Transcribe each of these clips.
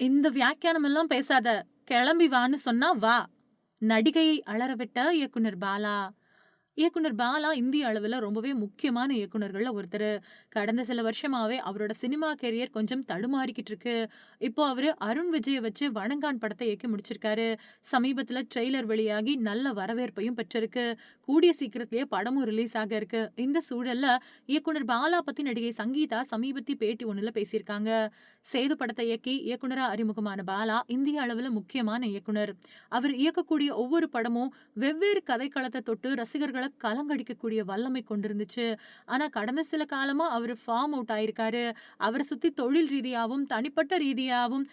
இந்த வியாக்கியானம் எல்லாம் பேசாத கிளம்பி வான்னு சொன்னா வா. நடிகையை அலறவிட்ட இயக்குனர் பாலா. இயக்குனர் பாலா இந்திய அளவுல ரொம்பவே முக்கியமான இயக்குனர்களில் ஒருத்தர். கடந்த சில வருஷமாவே அவரோட சினிமா கெரியர் கொஞ்சம் தடுமாறிக்கிட்டு இருக்கு. இப்போ அவரு அருண் விஜயை வச்சு வணங்கான் படத்தை இயக்கி முடிச்சிருக்காரு. சமீபத்துல ட்ரெய்லர் வெளியாகி நல்ல வரவேற்பையும் பெற்றிருக்கு. கூடிய சீக்கிரத்திலேயே படமும் ரிலீஸ் ஆக இருக்கு. இந்த சூழல்ல இயக்குனர் பாலா பத்தி நடிகை சங்கீதா சமீபத்தி பேட்டி ஒண்ணுல பேசியிருக்காங்க. சேது படத்தை இயக்கி இயக்குனரா அறிமுகமான பாலா இந்திய அளவுல முக்கியமான இயக்குனர். அவர் இயக்கக்கூடிய ஒவ்வொரு படமும் வெவ்வேறு கதைக்களத்தை தொட்டு ரசிகர்களை கலங்கடிக்கக்கூடிய வல்லமை கொண்டிருந்துச்சு. ஆனால் கடந்த சில காலமாக அவர் ஃபார்ம் அவுட் ஆயிருக்காரு. அவரை சுற்றி தொழில் ரீதியாகவும் தனிப்பட்ட ரீதியாகவும்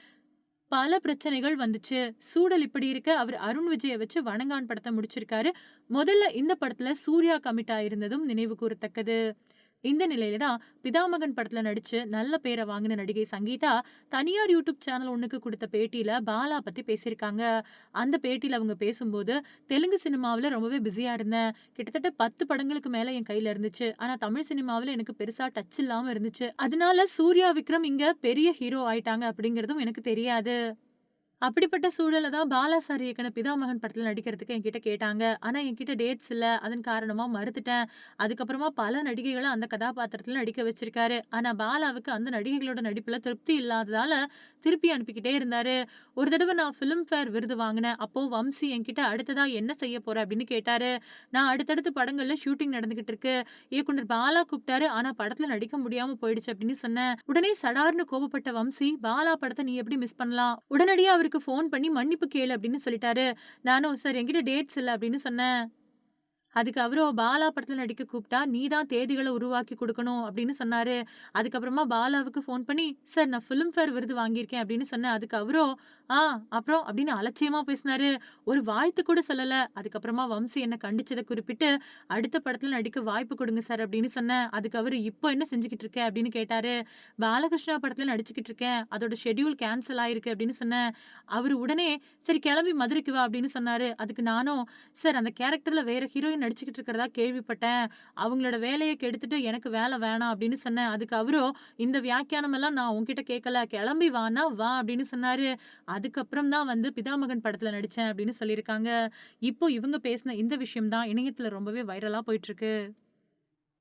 பல பிரச்சனைகள் வந்துச்சு. சூழல் இப்படி இருக்க அவர் அருண் விஜயை வச்சு வணங்கான் படத்தை முடிச்சிருக்காரு. முதல்ல இந்த படத்துல சூர்யா கமிட் ஆயிருந்ததும் நினைவு கூறத்தக்கது. இந்த நிலையில தான் பிதாமகன் படத்துல நடிச்சு நல்ல பேரை வாங்கின நடிகை சங்கீதா தனியார் யூடியூப் சேனல் ஒண்ணுக்கு கொடுத்த பேட்டியில பாலா பத்தி பேசியிருக்காங்க. அந்த பேட்டியில அவங்க பேசும்போது தெலுங்கு சினிமாவில் ரொம்பவே பிஸியா இருந்தேன். கிட்டத்தட்ட பத்து படங்களுக்கு மேல என் கையில இருந்துச்சு. ஆனா தமிழ் சினிமாவில் எனக்கு பெருசா டச் இல்லாம இருந்துச்சு. அதனால சூர்யா விக்ரம் இங்க பெரிய ஹீரோ ஆயிட்டாங்க அப்படிங்கறதும் எனக்கு தெரியாது. அப்படிப்பட்ட சூழல தான் பாலா சார் பிதாமகன் படத்துல நடிக்கிறதுக்கு என்கிட்ட கேட்டாங்க. ஆனா என்கிட்ட டேட்ஸ் இல்லை அதன் காரணமாக மறுத்துட்டேன். அதுக்கப்புறமா பல நடிகைகளை அந்த கதாபாத்திரத்துல நடிக்க வச்சிருக்காரு. ஆனால் பாலாவுக்கு அந்த நடிகைகளோட நடிப்புல திருப்தி இல்லாததால திருப்பி அனுப்பிக்கிட்டே இருந்தாரு. ஒரு தடவை நான் ஃபிலிம்ஃபேர் விருது வாங்கினேன் அப்போ வம்சி என்கிட்ட அடுத்ததா என்ன செய்ய போற அப்படின்னு கேட்டாரு. நான் அடுத்தடுத்து படங்கள்ல ஷூட்டிங் நடந்துகிட்டு இருக்கு. இயக்குனர் பாலா கூப்பிட்டாரு. ஆனா படத்துல நடிக்க முடியாமல் போயிடுச்சு அப்படின்னு சொன்னேன். உடனே சடார்னு கோபப்பட்ட வம்சி, பாலா படத்தை நீ எப்படி மிஸ் பண்ணலாம்? உடனடியாக அவருக்கு ஃபோன் பண்ணி மன்னிப்பு கேளு அப்படின்னு சொல்லிட்டாரு. நானும் சார் என்கிட்ட டேட்ஸ் இல்ல அப்படின்னு சொன்னேன். அதுக்கு அவரோ பாலா படத்துல நடிக்க கூப்பிட்டா நீ தான் தேதிகளை உருவாக்கி கொடுக்கணும் அப்படின்னு சொன்னாரு. அதுக்கப்புறமா பாலாவுக்கு ஃபோன் பண்ணி சார் நான் ஃபிலிம்ஃபேர் விருது வாங்கியிருக்கேன் அப்படின்னு சொன்னேன். அதுக்கு அவரோ ஆ அப்புறம் அப்படின்னு அலட்சியமா பேசினாரு. ஒரு வாழ்த்து கூட சொல்லல. அதுக்கப்புறமா வம்சி என்ன கண்டிச்சதை குறிப்பிட்டு அடுத்த படத்துல நடிக்க வாய்ப்பு கொடுங்க சார் அப்படின்னு சொன்னேன். அதுக்கு அவரு இப்போ என்ன செஞ்சுக்கிட்டு இருக்க அப்படின்னு கேட்டாரு. பாலகிருஷ்ணா படத்துல நடிச்சுக்கிட்டு இருக்கேன். அதோட ஷெட்யூல் கேன்சல் ஆயிருக்கு அப்படின்னு சொன்னேன். அவரு உடனே சரி கிளம்பி மதுரைக்கு வா அப்படின்னு சொன்னாரு. அதுக்கு நானும் சார் அந்த கேரக்டர்ல வேற ஹீரோயின் நடிச்சுக்கிட்டு இருக்கிறதா கேள்விப்பட்டேன். அவங்களோட வேலையை கெடுத்துட்டு எனக்கு வேலை வேணாம் அப்படின்னு சொன்னேன். அதுக்கு அவரோ இந்த வியாக்கியானம் எல்லாம் நான் உங்ககிட்ட கேட்கல. கிளம்பி வான்னா வா அப்படின்னு சொன்னாரு. அதுக்கப்புறம் தான் வந்து பிதாமகன் படத்துல நடிச்சேன் அப்படின்னு சொல்லியிருக்காங்க. இப்போ இவங்க பேசின இந்த விஷயம் தான் இணையத்துல ரொம்பவே வைரலா போயிட்டு இருக்கு.